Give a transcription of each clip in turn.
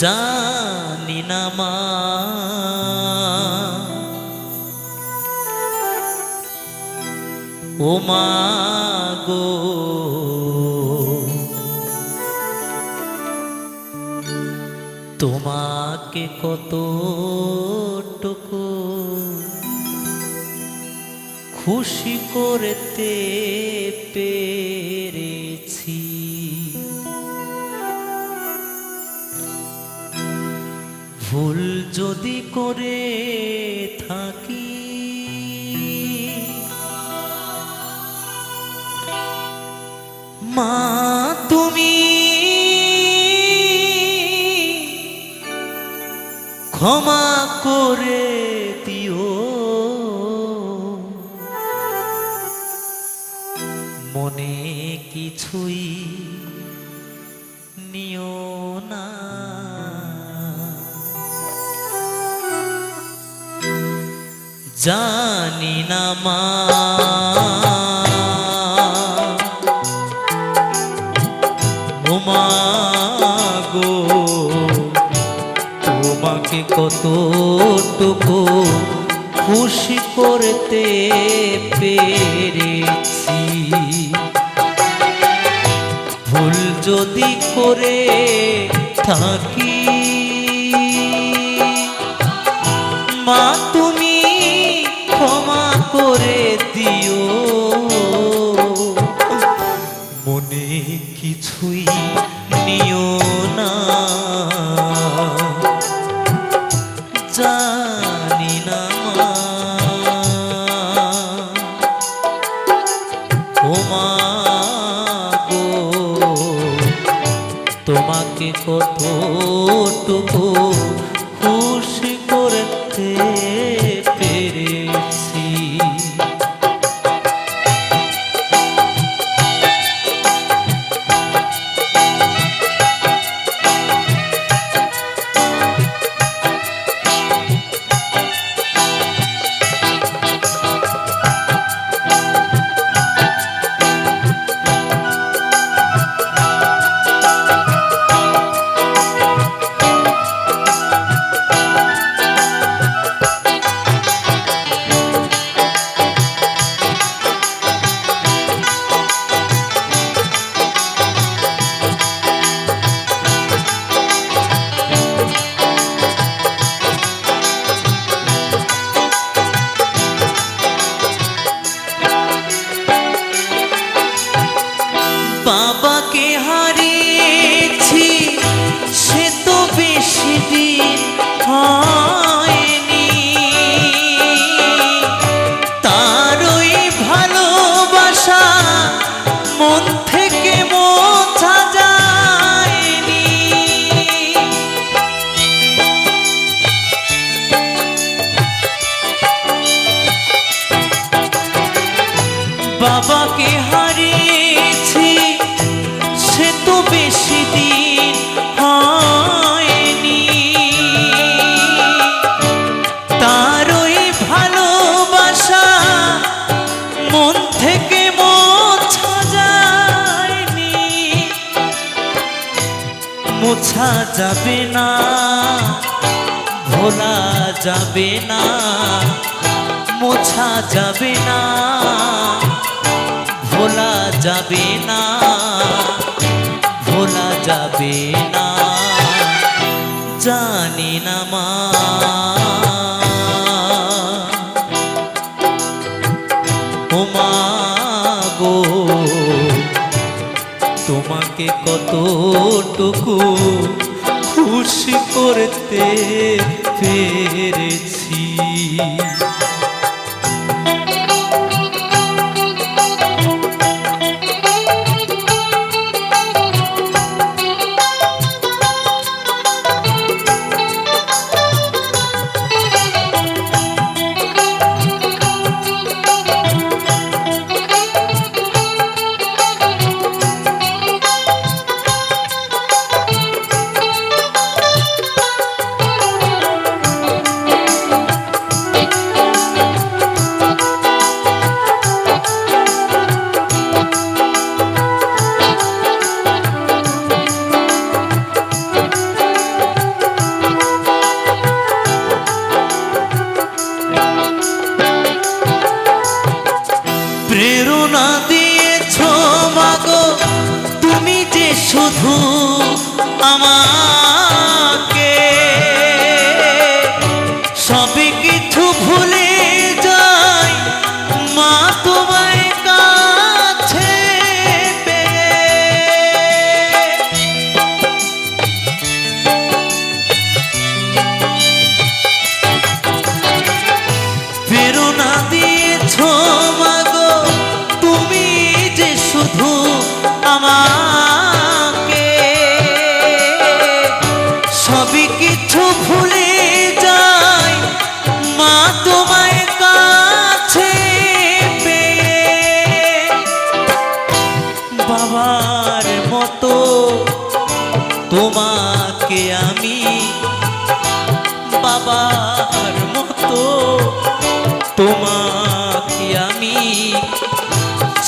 জানি না মা। ও মা গো। তোমাকে কতটুকু খুশি করতে পেরেছি ভুল যদি করে থাকি মা তুমি ক্ষমা করে দিও। মনে কিছুই জানি না মা। গো তোমাকে কতটুকু খুশি করতে পেরেছি। ভুল যদি করে থাকি মা তোমাকে কতটুকু খুশি করতে পেরেছি মোছা যাবে না ভোলা যাবে না মোছা যাবে না ভোলা যাবে না ভোলা যাবে তোমাকে কতটুকু খুশি করতে পেরেছি।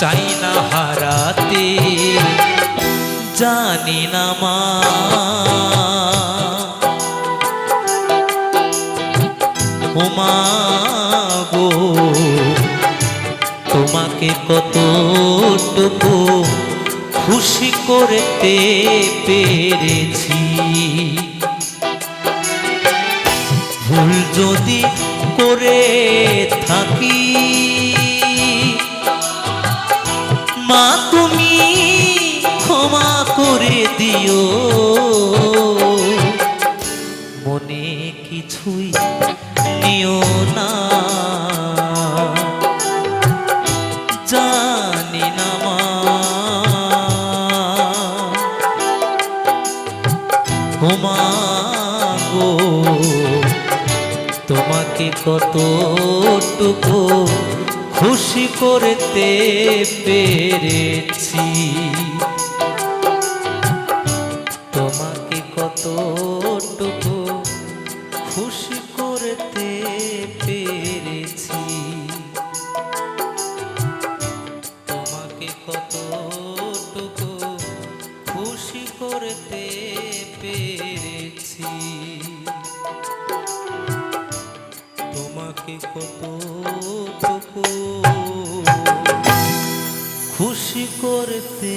চাই না হারাতে, জানি না মা। ও মা গো, তোমাকে কতটুকু খুশি করতে পেরেছি। ভুল যদি করে থাকি দিও মনে কিছুই নিও না। জানি না মা গো তোমাকে কতটুকু খুশি করতে পেরেছি। খুশি করতে